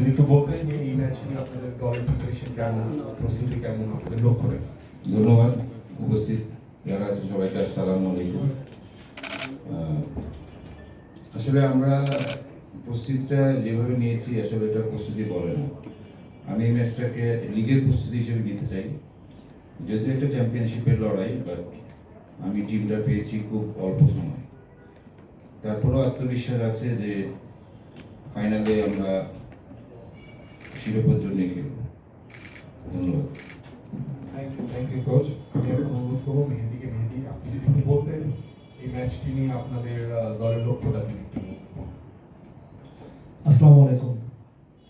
যদি একটু বলতেন যে এই ম্যাচ নিয়ে আপনাদের দলের প্রিপারেশন কেমন, প্রস্তুতি কেমন, আপনাদের লক্ষ্য রেখে। ধন্যবাদ। উপস্থিত যারা আছে, সবাইকে আসসালামু আলাইকুম। আসলে আমরা প্রস্তুতিটা যেভাবে নিয়েছি, আসলে এটা প্রস্তুতি বলে না। আমি এই ম্যাচটাকে লিগের প্রস্তুতি হিসেবে নিতে চাই। যদিও একটা চ্যাম্পিয়নশিপের লড়াই বাট আমি টিমটা পেয়েছি খুব অল্প সময়। তারপরেও আত্মবিশ্বাস আছে যে ফাইনালে আমরা শিরোপার জন্য খেলব। ধন্যবাদ। Thank you thank you coach আমি এখন অনুরোধ করব মেহেদিকে মেহেদি আপনি যদি একটু বলতেন এই ম্যাচটি নিয়ে আপনাদের দলের লক্ষ্যটা যদি একটু আসসালামু আলাইকুম।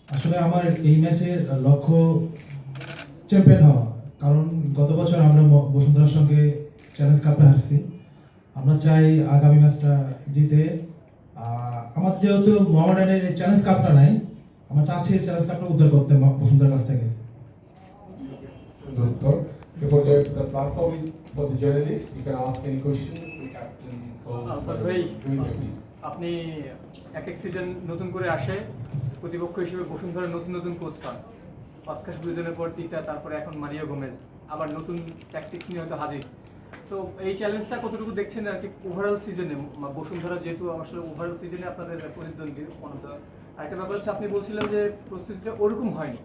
আসলে আমার এই ম্যাচের লক্ষ্য চ্যাম্পিয়ন হওয়া। কারণ গত বছর আমরা বসুন্ধরার সঙ্গে চ্যালেঞ্জ কাপে হারছি। আমরা চাই আগামী ম্যাচটা জিতে। আহ, আমার যেহেতু মোহামেডানের চ্যালেঞ্জ কাপটা নাই আমরা চাচ্ছি চ্যালেঞ্জ কাপটা উদ্ধার করতে ম- বসুন্ধরার কাছ থেকে। উত্তর the platform is for the journalist. You can ask any question. The captain coach Alfaz whatever. ভাই Do it, please. আপনি এক এক সিজন নতুন করে আসে প্রতিপক্ষ হিসেবে বসুন্ধরার নতুন নতুন কোচ পান। অস্কার দুজনের পর তিতা তারপরে এখন মারিয়া গোমেজ। আবার নতুন ট্যাকটিক্স নিয়ে হয়তো হাজির। তো এই চ্যালেঞ্জটা কতটুকু দেখছেন আর কি ওভারঅল সিজনে বসুন্ধরা যেহেতু আসলে ওভারঅল সিজনে আপনাদের প্রতিদ্বন্দ্বী আরেকটা ব্যাপার হচ্ছে, আপনি বলছিলেন যে প্রস্তুতিটা ওরকম হয়নি।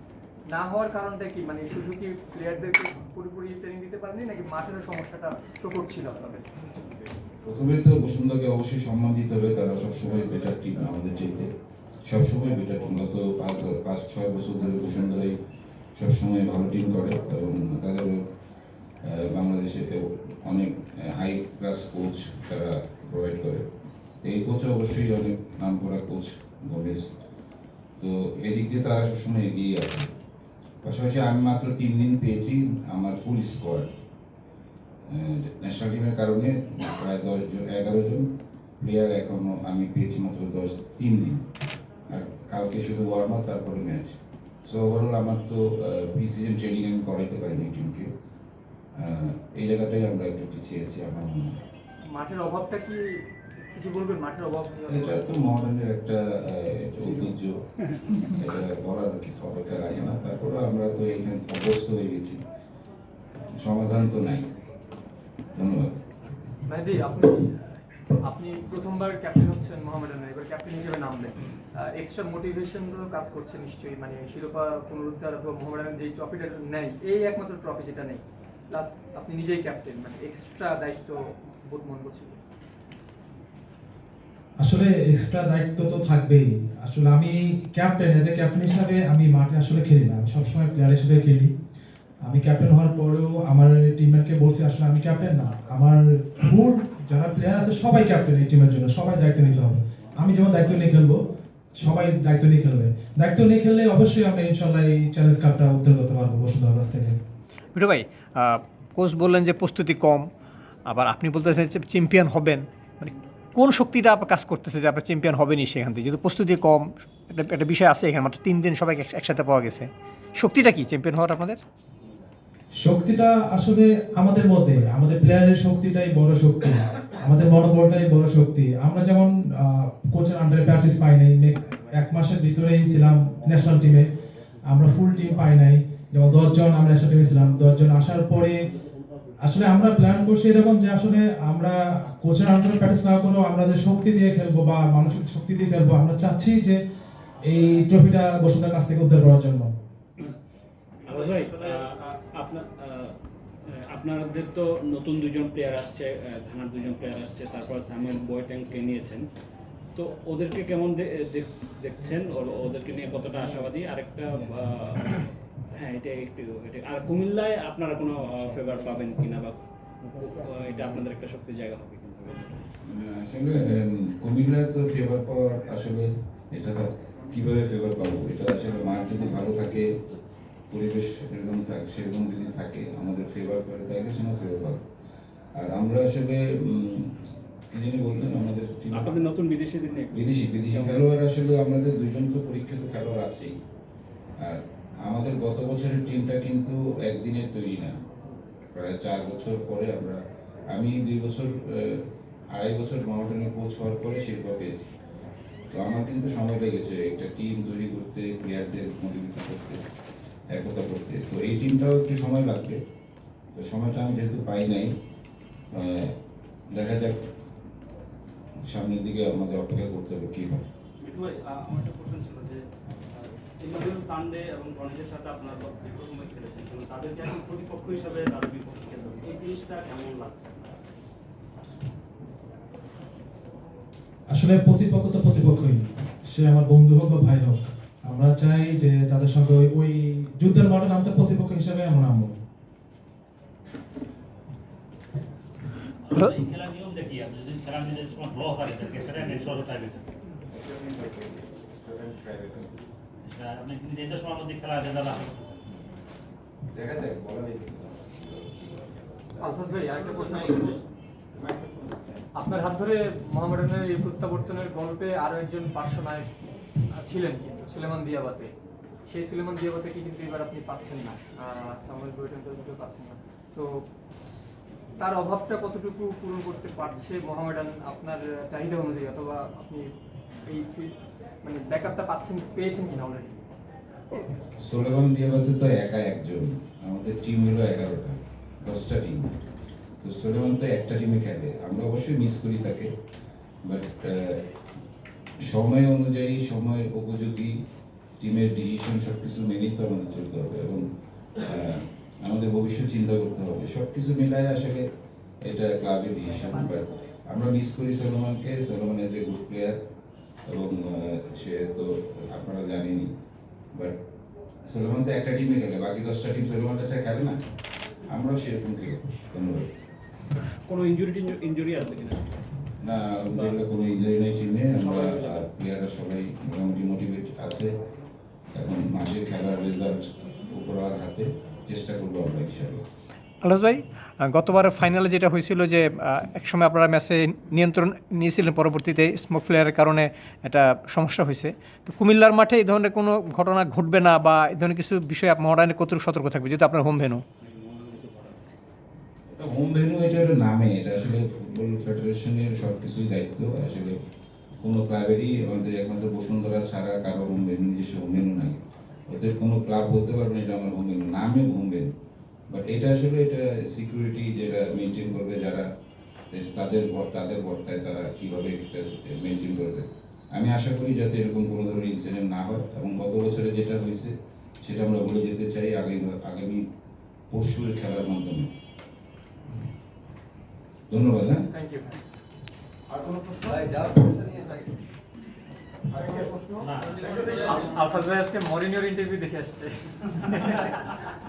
না হওয়ার কারণটা কি? মানে শুধু কি প্লেয়ারদেরকে পুরোপুরি ট্রেনিং দিতে পারেননি, নাকি মাঠের সমস্যাটা প্রকট ছিল আপনাদের? প্রথমে তো বসুন্ধরাকে অবশ্যই সম্মান দিতে হবে, তারা সবসময় বেটার টিম আমাদের চাইতে। সবসময় বেটার টিম গত পাঁচ পাঁচ ছয় বছর ধরে বসুন্ধরাই সবসময় ভালো টিম করে, এবং তাদের বাংলাদেশে অনেক হাই ক্লাস কোচ তারা প্রোভাইড করে। এই কোচ অবশ্যই অনেক নাম করা কোচ গোমেজ। তো এদিক দিয়ে তারা সবসময় এগিয়ে আছে। পাশাপাশি আমি মাত্র তিন দিন পেয়েছি আমার ফুল স্কোয়াড ন্যাশনাল টিমের কারণে প্রায় দশ জন, এগারো জন প্লেয়ার এখনও আমি পেয়েছি মাত্র দশ, তিন দিন। আর কালকে শুধু ওয়ার্ম আপ তারপরে ম্যাচ সো ওভারঅল আমার তো প্রি সিজন ট্রেনিং আমি করাইতে পারিনি টিমকে এই জায়গাটাই আমরা একটু পিছিয়ে আছি আমার মনে হয়। মাঠের অভাবটা কি কিছু বলবেন? মাঠের অভাব এটা তো মডার্নের একটা ঐতিহ্য। এটা বলার কিছু অপেক্ষা রাখে না। তারপরে আমরা তো এখানে অভ্যস্ত হয়ে গেছি। সমাধান তো নাই। ধন্যবাদ। মেহেদি আপনি আপনি প্রথমবার ক্যাপ্টেন হচ্ছেন মোহামেডানের এবার ক্যাপ্টেন হিসেবে নামলেন এক্সট্রা মোটিভেশন কাজ করছে নিশ্চয়ই। মানে শিরোপা পুনরুদ্ধার বা মোহামেডানের যে ট্রফিটা নেই এই একমাত্র ট্রফি যেটা নেই। প্লাস আপনি নিজেই ক্যাপ্টেন মানে এক্সট্রা দায়িত্ব বোধ মনে করছিল আসলে এক্সট্রা দায়িত্ব তো থাকবেই। আসলে আমি ক্যাপ্টেন এজ এ ক্যাপ্টেন হিসাবে আমি মাঠে আসলে খেলি না। আমি সবসময় প্লেয়ার হিসেবে খেলি। আমি ক্যাপ্টেন হওয়ার পরেও আমার টিমমেটকে বলছি, আসলে আমি ক্যাপ্টেন না। আমার ফুল যারা প্লেয়ার আছে সবাই ক্যাপ্টেন এই টিমের জন্য। সবাই দায়িত্ব নিতে হবে। আমি যেমন দায়িত্ব নিয়ে খেলব, সবাই দায়িত্ব নিয়ে খেলবে। দায়িত্ব নিয়ে খেললে অবশ্যই আমরা ইনশাল্লাহ এই চ্যালেঞ্জ কাপটা উদ্ধার করতে পারব বসুন্ধরার কাছ থেকে। মিঠু ভাই কোচ বললেন যে প্রস্তুতি কম, আবার আপনি বলতেছেন যে চ্যাম্পিয়ন হবেন। মানে কোন শক্তিটা আপনার কাজ করতেছে যে আপনার চ্যাম্পিয়ন হবেনই সেখান থেকে? যেহেতু প্রস্তুতি কম, একটা একটা বিষয় আছে এখানে, মাত্র তিন দিন সবাই একসাথে পাওয়া গেছে। শক্তিটা কি চ্যাম্পিয়ন হওয়ার আপনাদের? শক্তিটা আসলে আমাদের মধ্যে, আমাদের প্লেয়ারের শক্তিটাই বড় শক্তি, আমাদের মনোবলটাই বড় শক্তি। আমরা যেমন কোচের আন্ডারে প্র্যাকটিস পাই নাই এক মাসের ভিতরেই ছিলাম ন্যাশনাল টিমে আমরা ফুল টিম পাই নাই। যেমন দশজন আমরা ন্যাশনাল টিমে ছিলাম, দশজন আসার পরে আসলে আমরা প্ল্যান করছি এরকম যে আসলে আমরা কোচের আন্ডারে প্র্যাকটিস না করেও আমরা যে শক্তি দিয়ে খেলব বা মানসিক শক্তি দিয়ে খেলব, আমরা চাচ্ছি যে এই ট্রফিটা বসুন্ধরার কাছ থেকে উদ্ধার করার জন্য। আপনাদের তো নতুন দুজন প্লেয়ার আসছে ঘানার দুজন প্লেয়ার আসছে, তারপর সামুয়েল বয়ট্যাংকে নিয়েছেন। তো ওদেরকে কেমন দেখছেন? ওদেরকে নিয়ে কতটা আশাবাদী? আরেকটা এটা একটু এটা আর কুমিল্লায় আপনারা কোনো ফেভার পাবেন কিনা বা এটা আপনাদের একটা শক্তির জায়গা হবে আসলে উম, কুমিল্লা তো ফেভার পাওয়ার আসলে এটা কীভাবে ফেভার পাবো? এটা আসলে মাঠ যদি ভালো থাকে পরিবেশ এরকম থাকে সেরকম যদি থাকে আমাদের ফেভার করে তাহলে সেটা ফেভার পাবো। আর আমরা আসলে কি জানি বললেন আমাদের আপনাদের নতুন বিদেশিদের বিদেশি বিদেশি খেলোয়াড় আসলে আমাদের দুজন তো পরীক্ষিত খেলোয়াড় আছেই। আর আমাদের গত বছরের টিমটা কিন্তু একদিনের তৈরি না। প্রায় চার বছর পরে আমরা, আমি দুই বছর আড়াই বছর মাউন্টেনে কোচ হওয়ার পরে শিরোপা পেয়েছি। তো আমার কিন্তু সময় লেগেছে একটা টিম তৈরি করতে প্লেয়ারদের মোটিভেট করতে, একতা করতে। তো এই টিমটাও একটু সময় লাগবে। তো সময়টা আমি যেহেতু পাই নাই দেখা যাক সামনের দিকে আমাদের অপেক্ষা করতে হবে কী হয়। আমার একটা মধ্যে সানডে এবং গণেশের সাথে আপনার প্রথমে খেলেছেন কিন্তু তাদেরকে এখন প্রতিপক্ষ হিসাবে তাদের বিপক্ষে খেলতে হবে। এই জিনিসটা কেমন লাগছে? আসলে প্রতিপক্ষ তো প্রতিপক্ষই। সে আমার বন্ধু হোক বা ভাই হোক আমরা চাই যে তাদের সঙ্গে ওই ওই যুদ্ধের মাঠে নামতে প্রতিপক্ষ হিসাবে আমরা নামবো। খেলার নিয়মটা কি? আপনি সময়ের মধ্যে খেলার রেজাল্ট দেখা যাক বলা নেই আলফাজ ভাই আরেকটা প্রশ্ন করছি। আপনার হাত ধরে মোহামেডানের এই প্রত্যাবর্তনের গল্পে আরও একজন পার্শ্ব নায়ক ছিলেন কিন্তু সুলেমান দিয়াবাতে। সেই সুলেমান দিয়াবাতেকে কিন্তু এবার আপনি পাচ্ছেন না। সামুয়েল পাচ্ছেন না। তো তার অভাবটা কতটুকু পূরণ করতে পারছে মোহামেডান আপনার চাহিদা অনুযায়ী? অথবা আপনি এই মানে ব্যাকআপটা পাচ্ছেন, পেয়েছেন কিনা অলরেডি সোলেমান দিয়াবাতে তো একা একজন, আমাদের টিম হলো এগারোটা, দশটা টিম তো সোলেমান তো একটা টিমে খেলে। আমরা অবশ্যই মিস করি তাকে বাট সময় অনুযায়ী, সময় উপযোগী টিমের ডিসিশন সব কিছু মেনেই তো আমাদের চলতে হবে এবং আমাদের ভবিষ্যৎ চিন্তা করতে হবে। সব কিছু মিলায় আসলে এটা ক্লাবের ডিসিশন বাট আমরা মিস করি সোলোমানকে Solomon as a good player এবং সে তো আপনারা জানেনই বাট সোলোমান তো একটা টিমে খেলে বাকি দশটা টিম সোলোমানটা ছাড়া খেলে না? আমরাও সেরকম খেলি ধন্যবাদ। কোনো ইনজুরি ইনজুরি আছে কিনা? না কোনো ইঞ্জুরি নেই টিমে আমরা প্লেয়াররা সবাই মোটামুটি মোটিভেট আছে। এখন মাঠে খেলার রেজাল্ট উপরওয়ার হাতে চেষ্টা করব আমরা ইনশাআল্লাহ। আলহাজ ভাই আহ, গতবারের ফাইনালে যেটা হয়েছিল যে একসময় আপনারা ম্যাচে নিয়ন্ত্রণ নিয়েছিলেন পরবর্তীতে স্মোক ফ্লেয়ারের কারণে একটা সমস্যা হয়েছে। তো কুমিল্লার মাঠে এই ধরনের কোনো ঘটনা ঘটবে না বা এই ধরনের কিছু বিষয়ে মহারানে কতটুকু সতর্ক থাকবে যেহেতু আপনার হোম ভেনু হোম ভেনু নামে এটা আসলে ফুটবল ফেডারেশনের সব কিছুই দায়িত্ব। আসলে কোনো ক্লাবেরই আমাদের একমাত্র বসুন্ধরা ছাড়া কারও হোম ভেনু নিজস্ব হোম ভেনু নাই। ওদের কোনো ক্লাব বলতে পারবে না এটা আমার হোম ভেনু নামে হোম ভেনু বাট এটা আসলে এটা সিকিউরিটি যেটা মেনটেন করবে যারা তাদের তাদের বর্তায় তারা কীভাবে মেনটেন করবে। আমি আশা করি যাতে এরকম কোনো ধরনের ইনসিডেন্ট না হয় এবং গত বছরে যেটা হয়েছে সেটা আমরা বলে যেতে চাই আগামী আগামী পরশুর খেলার মাধ্যমে। ধন্যবাদ হ্যাঁ? থ্যাংক ইউ আর কোনো প্রশ্ন? আলফাজ ভাই আজকে মরিনিওর ইন্টারভিউ দেখে আসছে।